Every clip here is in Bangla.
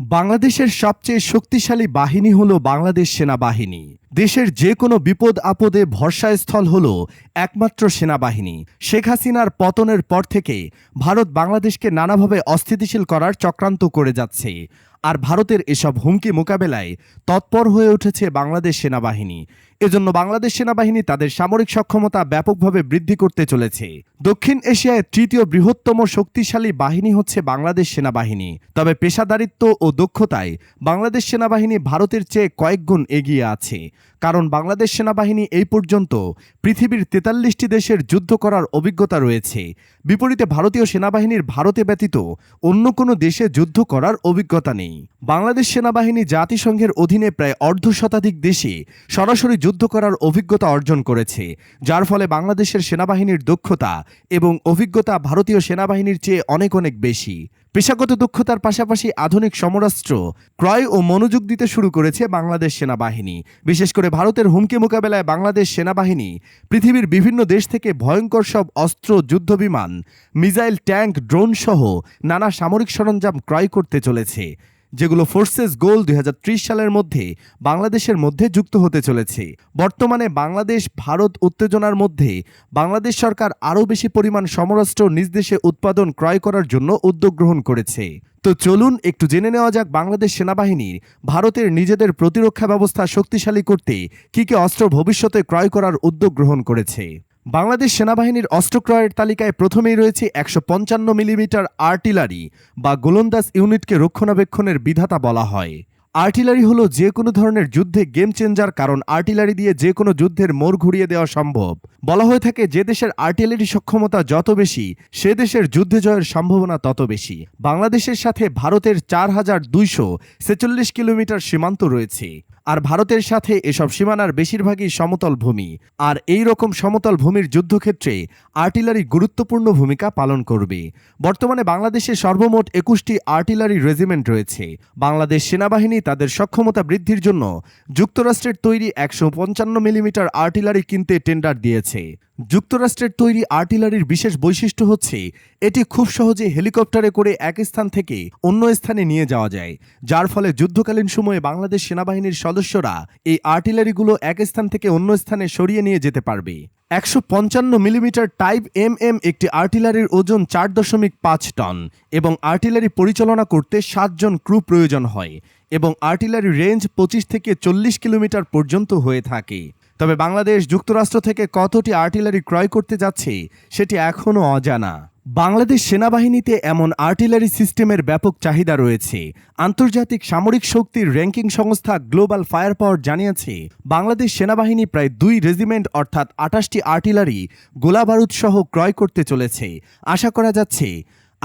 বাংলাদেশের সবচেয়ে শক্তিশালী বাহিনী হল বাংলাদেশ সেনাবাহিনী। দেশের যে কোনো বিপদ আপদে ভরসাস্থল হল একমাত্র সেনাবাহিনী। শেখ হাসিনার পতনের পর থেকে ভারত বাংলাদেশকে নানাভাবে অস্থিতিশীল করার চক্রান্ত করে যাচ্ছে। আর ভারতের এসব হুমকি মোকাবেলায় তৎপর হয়ে উঠেছে বাংলাদেশ সেনাবাহিনী। এজন্য বাংলাদেশ সেনাবাহিনী তাদের সামরিক সক্ষমতা ব্যাপকভাবে বৃদ্ধি করতে চলেছে। দক্ষিণ এশিয়ায় তৃতীয় বৃহত্তম শক্তিশালী বাহিনী হচ্ছে বাংলাদেশ সেনাবাহিনী। তবে পেশাদারিত্ব ও দক্ষতায় বাংলাদেশ সেনাবাহিনী ভারতের চেয়ে কয়েক গুণ এগিয়ে আছে। কারণ বাংলাদেশ সেনাবাহিনী এই পর্যন্ত পৃথিবীর তেতাল্লিশটি দেশের যুদ্ধ করার অভিজ্ঞতা রয়েছে। বিপরীতে ভারতীয় সেনাবাহিনীর ভারতে ব্যতীত অন্য কোনো দেশে যুদ্ধ করার অভিজ্ঞতা নেই। বাংলাদেশ সেনাবাহিনী জাতিসংঘের অধীনে প্রায় অর্ধ শতাধিক দেশে সরাসরি যুদ্ধ করার অভিজ্ঞতা অর্জন করেছে, যার ফলে বাংলাদেশের সেনাবাহিনীর দক্ষতা এবং অভিজ্ঞতা ভারতীয় সেনাবাহিনীর চেয়ে অনেক অনেক বেশি। পেশাগত দক্ষতার পাশাপাশি আধুনিক সমরাস্ত্র, ক্রয় ও মনোযোগ দিতে শুরু করেছে বাংলাদেশ সেনাবাহিনী। বিশেষ করে ভারতের হুমকি মোকাবেলায় বাংলাদেশ সেনাবাহিনী পৃথিবীর বিভিন্ন দেশ থেকে ভয়ঙ্কর সব অস্ত্র, যুদ্ধবিমান, মিসাইল, ট্যাঙ্ক, ড্রোন সহ নানা সামরিক সরঞ্জাম ক্রয় করতে চলেছে। যেগুলো ফোর্সেস গোল দুই হাজার ত্রিশ সালের মধ্যে বাংলাদেশের মধ্যে যুক্ত হতে চলেছে। বর্তমানে বাংলাদেশ, ভারত উত্তেজনার মধ্যে বাংলাদেশ সরকার আরও বেশি পরিমাণ সমরাষ্ট্র নিজ দেশে উৎপাদন ক্রয় করার জন্য উদ্যোগ গ্রহণ করেছে। তো চলুন একটু জেনে নেওয়া যাক বাংলাদেশ সেনাবাহিনীর ভারতের নিজেদের প্রতিরক্ষা ব্যবস্থা শক্তিশালী করতে কী কী অস্ত্র ভবিষ্যতে ক্রয় করার উদ্যোগ গ্রহণ করেছে। বাংলাদেশ সেনাবাহিনীর অস্ত্র ক্রয়ের তালিকায় প্রথমেই রয়েছে একশো পঞ্চান্ন মিলিমিটার আর্টিলারি বা গোলন্দাজ ইউনিটকে রক্ষণাবেক্ষণের বিধাতা বলা হয়। আর্টিলারি হলো যে কোনো ধরনের যুদ্ধে গেম চেঞ্জার কারণ আর্টিলারি দিয়ে যে কোনো যুদ্ধের মোড় ঘুরিয়ে দেওয়া সম্ভব। বলা হয়ে থাকে যে দেশের আর্টিলারি সক্ষমতা যত বেশি, সে দেশের যুদ্ধে জয়ের সম্ভাবনা তত বেশি। বাংলাদেশের সাথে ভারতের চার হাজার দুইশো ছেচল্লিশ কিলোমিটার সীমান্ত রয়েছে। আর ভারতের সাথে এসব সীমানার বেশিরভাগই সমতল ভূমি। আর এই রকম সমতল ভূমির যুদ্ধক্ষেত্রে আর্টিলারি গুরুত্বপূর্ণ ভূমিকা পালন করবে। বর্তমানে বাংলাদেশে সর্বমোট একুশটি আর্টিলারি রেজিমেন্ট রয়েছে। বাংলাদেশ সেনাবাহিনী তাদের সক্ষমতা বৃদ্ধির জন্য যুক্তরাষ্ট্রের তৈরি একশো পঞ্চান্ন মিলিমিটার আর্টিলারি কিনতে টেন্ডার দিয়েছে। যুক্তরাষ্ট্রের তৈরি আর্টিলারির বিশেষ বৈশিষ্ট্য হচ্ছে, এটি খুব সহজে হেলিকপ্টারে করে এক স্থান থেকে অন্য স্থানে নিয়ে যাওয়া যায়, যার ফলে যুদ্ধকালীন সময়ে বাংলাদেশ সেনাবাহিনীর সদস্যরা এই আর্টিলারিগুলো এক স্থান থেকে অন্য স্থানে সরিয়ে নিয়ে যেতে পারবে। একশো পঞ্চান্ন মিলিমিটার টাইপ এম এম একটি আর্টিলারির ওজন চার দশমিক পাঁচ টন এবং আর্টিলারি পরিচালনা করতে সাতজন ক্রু প্রয়োজন হয় এবং আর্টিলারি রেঞ্জ পঁচিশ থেকে চল্লিশ কিলোমিটার পর্যন্ত হয়ে থাকে। তবে বাংলাদেশ যুক্তরাষ্ট্র থেকে কতটি আর্টিলারি ক্রয় করতে যাচ্ছে, সেটি এখনও অজানা। বাংলাদেশ সেনাবাহিনীতে এমন আর্টিলারি সিস্টেমের ব্যাপক চাহিদা রয়েছে। আন্তর্জাতিক সামরিক শক্তির র্যাঙ্কিং সংস্থা গ্লোবাল ফায়ার পাওয়ার জানিয়েছে, বাংলাদেশ সেনাবাহিনী প্রায় দুই রেজিমেন্ট অর্থাৎ আটাশটি আর্টিলারি গোলাবারুদ সহ ক্রয় করতে চলেছে। আশা করা যাচ্ছে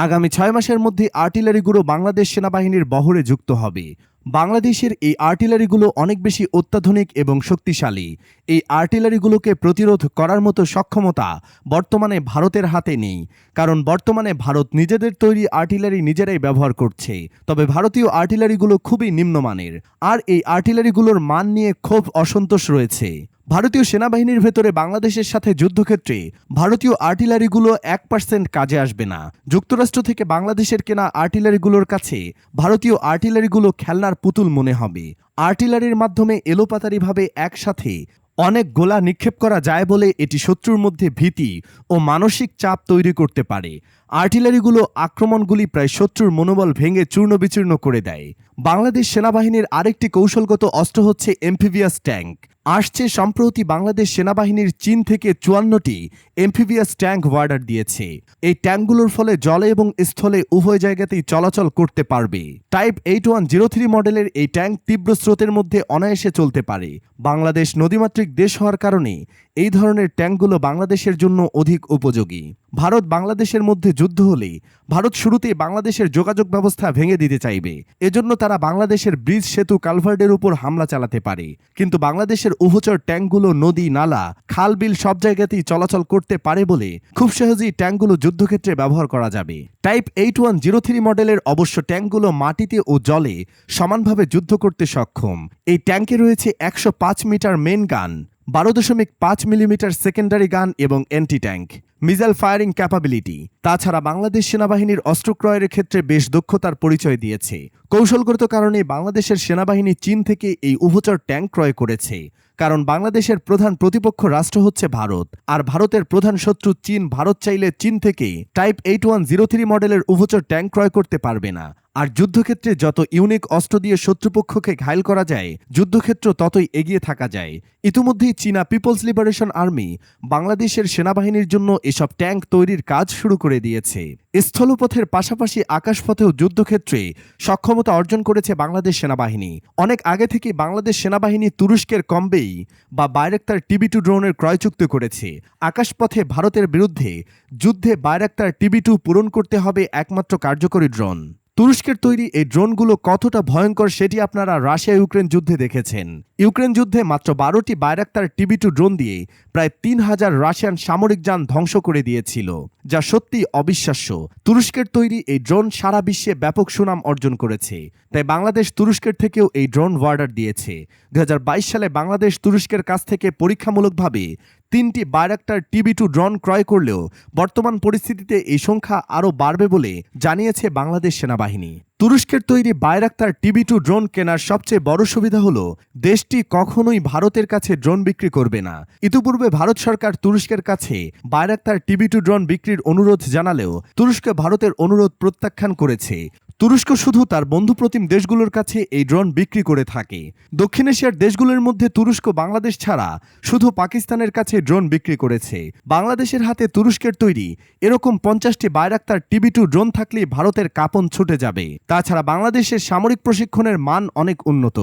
আগামী ছয় মাসের মধ্যে আর্টিলারিগুলো বাংলাদেশ সেনাবাহিনীর বহরে যুক্ত হবে। বাংলাদেশের এই আর্টিলারিগুলো অনেক বেশি অত্যাধুনিক এবং শক্তিশালী। এই আর্টিলারিগুলোকে প্রতিরোধ করার মতো সক্ষমতা বর্তমানে ভারতের হাতে নেই। কারণ বর্তমানে ভারত নিজেদের তৈরি আর্টিলারি নিজেরাই ব্যবহার করছে। তবে ভারতীয় আর্টিলারিগুলো খুবই নিম্নমানের। আর এই আর্টিলারিগুলোর মান নিয়ে ক্ষোভ অসন্তোষ রয়েছে। ভারতীয় সেনাবাহিনীর ভেতরে বাংলাদেশের সাথে যুদ্ধক্ষেত্রে ভারতীয় আর্টিলারিগুলো এক পার্সেন্ট কাজে আসবে না। যুক্তরাষ্ট্র থেকে বাংলাদেশের কেনা আর্টিলারিগুলোর কাছে ভারতীয় আর্টিলারিগুলো খেলনার পুতুল মনে হবে। আর্টিলারির মাধ্যমে এলোপাতারিভাবে একসাথে অনেক গোলা নিক্ষেপ করা যায় বলে এটি শত্রুর মধ্যে ভীতি ও মানসিক চাপ তৈরি করতে পারে। আর্টিলারিগুলো আক্রমণগুলি প্রায় শত্রুর মনোবল ভেঙে চূর্ণ বিচূর্ণ করে দেয়। বাংলাদেশ সেনাবাহিনীর আরেকটি কৌশলগত অস্ত্র হচ্ছে এমফিভিয়াস ট্যাঙ্ক। আসছে সম্প্রতি বাংলাদেশ সেনাবাহিনীর চীন থেকে চুয়ান্নটি এমফিভিয়াস ট্যাঙ্ক ওয়ার্ডার দিয়েছে। এই ট্যাঙ্কগুলোর ফলে জলে এবং স্থলে উভয় জায়গাতেই চলাচল করতে পারবে। Type eight one zero three মডেলের এই ট্যাঙ্ক তীব্র স্রোতের মধ্যে অনায়াসে চলতে পারে। বাংলাদেশ নদীমাতৃক দেশ হওয়ার কারণে এই ধরনের ট্যাঙ্কগুলো বাংলাদেশের জন্য অধিক উপযোগী। ভারত বাংলাদেশের মধ্যে যুদ্ধ হলে ভারত শুরুতেই বাংলাদেশের যোগাযোগ ব্যবস্থা ভেঙে দিতে চাইবে। এজন্য তারা বাংলাদেশের ব্রিজ সেতু কালভার্ডের উপর হামলা চালাতে পারে। কিন্তু বাংলাদেশের উভচর ট্যাঙ্কগুলো, নদী, নালা, খাল, বিল সব জায়গাতেই চলাচল করতে পারে বলে খুব সহজেই ট্যাঙ্কগুলো যুদ্ধক্ষেত্রে ব্যবহার করা যাবে। Type eight one zero three মডেলের অবশ্য ট্যাঙ্কগুলো মাটিতে ও জলে সমানভাবে যুদ্ধ করতে সক্ষম। এই ট্যাঙ্কে রয়েছে একশো পাঁচ মিটার মেন গান বারো দশমিক পাঁচ মিলিমিটার সেকেন্ডারি গান এবং anti tank missile firing capability তাছাড়া বাংলাদেশ সেনাবাহিনীর অস্ত্র ক্রয়ের ক্ষেত্রে বেশ দক্ষতার পরিচয় দিয়েছে। কৌশলগত কারণে বাংলাদেশের সেনাবাহিনী চীন থেকে এই উভচর ট্যাঙ্ক ক্রয় করেছে। কারণ বাংলাদেশের প্রধান প্রতিপক্ষ রাষ্ট্র হচ্ছে ভারত, আর ভারতের প্রধান শত্রু চীন, ভারত চাইলে চীন থেকে type eight one zero three মডেলের উভচর ট্যাঙ্ক ক্রয় করতে পারবে না। আর যুদ্ধক্ষেত্রে যত ইউনিক অস্ত্র দিয়ে শত্রুপক্ষকে ঘায়ল করা যায়, যুদ্ধক্ষেত্র ততই এগিয়ে থাকা যায়। ইতিমধ্যেই চীনা পিপলস লিবারেশন আর্মি বাংলাদেশের সেনাবাহিনীর জন্য এসব ট্যাঙ্ক তৈরির কাজ শুরু করে দিয়েছে। স্থলপথের পাশাপাশি আকাশপথেও যুদ্ধক্ষেত্রে সক্ষমতা অর্জন করেছে বাংলাদেশ সেনাবাহিনী। অনেক আগে থেকে বাংলাদেশ সেনাবাহিনী তুরস্কের কম্বেই বা বাইরেক্তার টিবি টু ড্রোনের ক্রয় চুক্তি করেছে। আকাশপথে ভারতের বিরুদ্ধে যুদ্ধে বাইরেক্তার টিবি টু পূরণ করতে হবে একমাত্র কার্যকরী ড্রোন। তুরস্কের তৈরি এই ড্রোনগুলো কতটা ভয়ঙ্কর সেটি আপনারা রাশিয়া ইউক্রেন যুদ্ধে দেখেছেন। ইউক্রেন যুদ্ধে মাত্র বারোটি বাইরাক্তার টিবি টু ড্রোন দিয়ে প্রায় তিন হাজার রাশিয়ান সামরিক যান ধ্বংস করে দিয়েছিল, যা সত্যি অবিশ্বাস্য। তুরস্কের তৈরি এই ড্রোন সারা বিশ্বে ব্যাপক সুনাম অর্জন করেছে। তাই বাংলাদেশ তুরস্কের থেকেও এই ড্রোন অর্ডার দিয়েছে। দুহাজার বাইশ সালে বাংলাদেশ তুরস্কের কাছ থেকে পরীক্ষামূলকভাবে তিনটি বাইরাক্টার টিবি টু ড্রোন ক্রয় করলেও বর্তমান পরিস্থিতিতে এই সংখ্যা আরও বাড়বে বলে জানিয়েছে বাংলাদেশ সেনাবাহিনী। তুরস্কের তৈরি বাইরাক্তার টিবি টু ড্রোন কেনার সবচেয়ে বড় সুবিধা হলো, দেশটি কখনোই ভারতের কাছে ড্রোন বিক্রি করবে না। ইতিপূর্বে ভারত সরকার তুরস্কের কাছে বাইরাক্তার টিবি টু ড্রোন বিক্রির অনুরোধ জানালেও তুরস্ক ভারতের অনুরোধ প্রত্যাখ্যান করেছে। তুরস্ক শুধু তার বন্ধু প্রতিম দেশগুলোর কাছে এই ড্রোন বিক্রি করে থাকে। দক্ষিণ এশিয়ার দেশগুলোর মধ্যে তুরস্ক বাংলাদেশ ছাড়া শুধু পাকিস্তানের কাছে ড্রোন বিক্রি করেছে। বাংলাদেশের হাতে তুরস্কের তৈরি এরকম পঞ্চাশটি বাইরাক্তার টিবি টু ড্রোন থাকলে ভারতের কাপন ছুটে যাবে। তাছাড়া বাংলাদেশের সামরিক প্রশিক্ষণের মান অনেক উন্নত।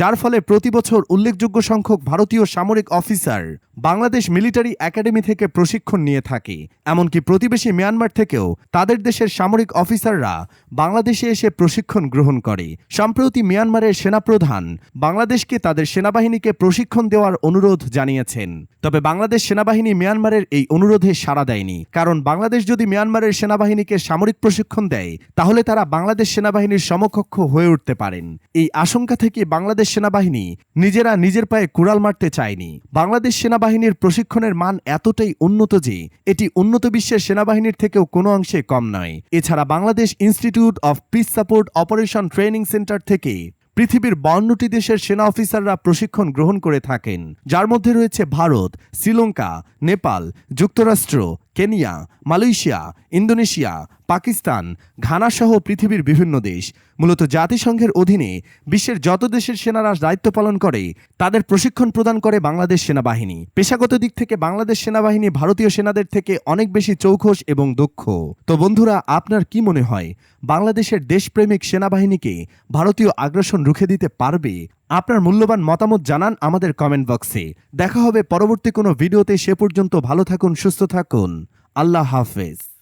যার ফলে প্রতি বছর উল্লেখযোগ্য সংখ্যক ভারতীয় সামরিক অফিসার বাংলাদেশ মিলিটারি একাডেমি থেকে প্রশিক্ষণ নিয়ে থাকে। এমনকি প্রতিবেশী মিয়ানমার থেকেও তাদের দেশের সামরিক অফিসাররা বাংলাদেশে এসে প্রশিক্ষণ গ্রহণ করে। সম্প্রতি মিয়ানমারের সেনাপ্রধান বাংলাদেশকে তাদের সেনাবাহিনীকে প্রশিক্ষণ দেওয়ার অনুরোধ জানিয়েছেন। তবে বাংলাদেশ সেনাবাহিনী মিয়ানমারের এই অনুরোধে সাড়া দেয়নি। কারণ বাংলাদেশ যদি মিয়ানমারের সেনাবাহিনীকে সামরিক প্রশিক্ষণ দেয়, তাহলে তারা বাংলাদেশ সেনাবাহিনীর সমকক্ষ হয়ে উঠতে পারেন। এই আশঙ্কা থেকে বাংলাদেশ সেনাবাহিনী নিজেরা নিজের পায়ে কুড়াল মারতে চায়নি। বাংলাদেশ সেনাবাহিনীর প্রশিক্ষণের মান এতটাই উন্নত যে এটি উন্নত বিশ্বের সেনাবাহিনীর থেকেও কোনো অংশে কম নয়। এছাড়া Bangladesh institute of peace support operation training centre থেকে পৃথিবীর বান্নটি দেশের সেনা অফিসাররা প্রশিক্ষণ গ্রহণ করে থাকেন। যার মধ্যে রয়েছে ভারত, শ্রীলঙ্কা, নেপাল, যুক্তরাষ্ট্র, Kenya, Malaysia, Indonesia Pakistan Ghana সহ পৃথিবীর বিভিন্ন দেশ। মূলত জাতিসংঘের অধীনে বিশ্বের যত দেশের সেনারা দায়িত্ব পালন করে, তাদের প্রশিক্ষণ প্রদান করে বাংলাদেশ সেনাবাহিনী। পেশাগত দিক থেকে বাংলাদেশ সেনাবাহিনী ভারতীয় সেনাদের থেকে অনেক বেশি চৌখস এবং দক্ষ। তো বন্ধুরা, আপনার কি মনে হয়, বাংলাদেশের দেশপ্রেমিক সেনাবাহিনীকে ভারতীয় আগ্রাসন রুখে দিতে পারবে? আপনার মূল্যবান মতামত জানান আমাদের কমেন্ট বক্সে। দেখা হবে পরবর্তী কোনো ভিডিওতে, সে পর্যন্ত ভালো থাকুন, সুস্থ থাকুন। আল্লাহ হাফেজ।